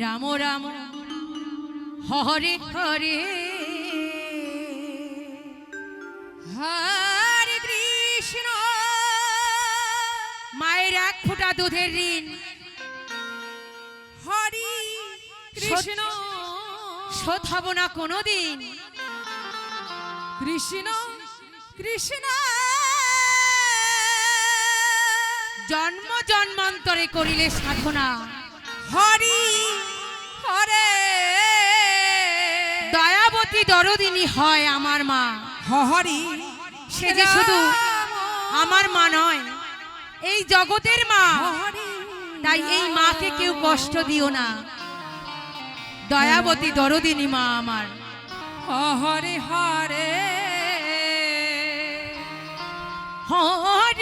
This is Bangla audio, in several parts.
রাম রাম, হরে হরে। হরে কৃষ্ণ। মায়ের এক ফোঁটা দুধের ঋণ। হরি কৃষ্ণ। শোধ হব না কোনোদিন। কৃষ্ণ কৃষ্ণ। জন্ম জন্মান্তরে করিলে সাধনা। হরি হরে। দয়াবতী দরদিনী হয় আমার মা। হরি। সে যে শুধু আমার মা নয় এই জগতের মা। তাই এই মাকে কেউ কষ্ট দিও না। দয়াবতী দরদিনী মা আমার। হরে হরে। হরে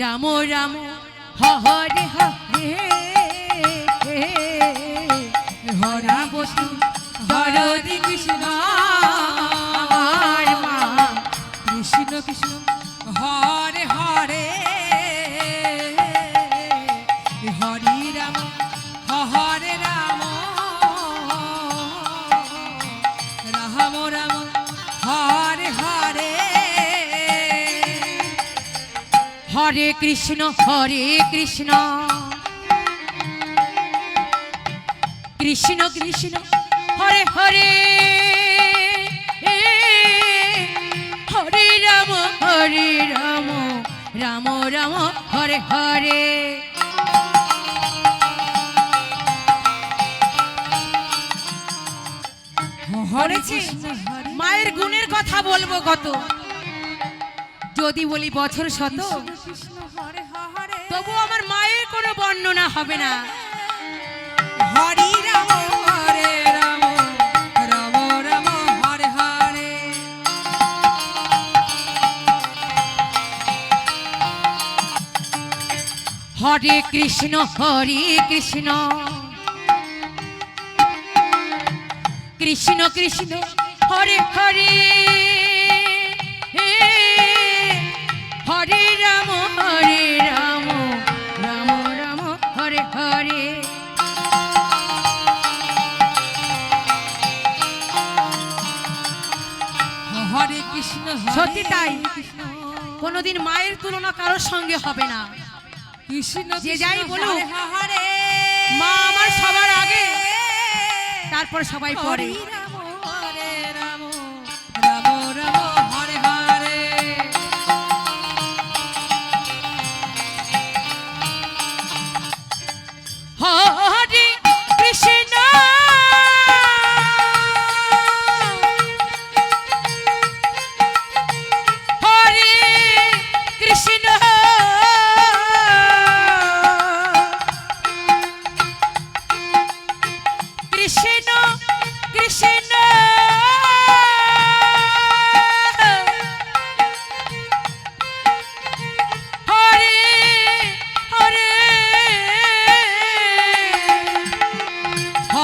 রাম রাম হরে হরে হরা বসু হরদি কৃষ্ণ কৃষ্ণ কৃষ্ণ, হরে হরে। হরি রাম হরে রাম। রাম রাম হরে হরে হরে কৃষ্ণ হরে কৃষ্ণ। কৃষ্ণ কৃষ্ণ হরে হরে। হরে রাম হরে রাম রাম রাম হরে হরে। হরে মায়ের গুণের কথা বলব কত? যদি বলি বছর শত তবু আমার মায়ের কোনো বর্ণনা হবে না। হরি রাম হরে রাম হরে কৃষ্ণ হরে কৃষ্ণ। কৃষ্ণ কৃষ্ণ হরে হরে। সত্যি তাই। কোনোদিন মায়ের তুলনা কারোর সঙ্গে হবে না। যে যাই বলো মা আমার সবার আগে তারপর সবাই পরে।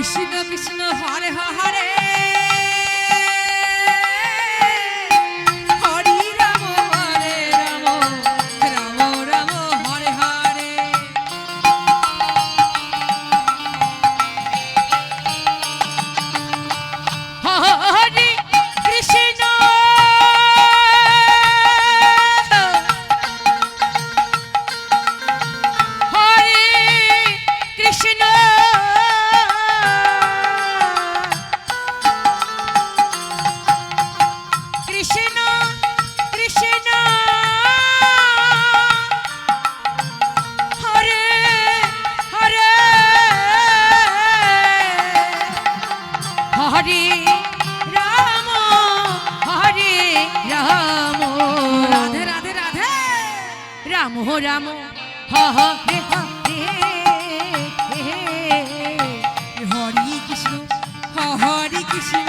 কৃষ্ণ কৃষ্ণ হরে হরে রাম হো রাম হ হে হে হরি কৃষ্ণ হরি কৃষ্ণ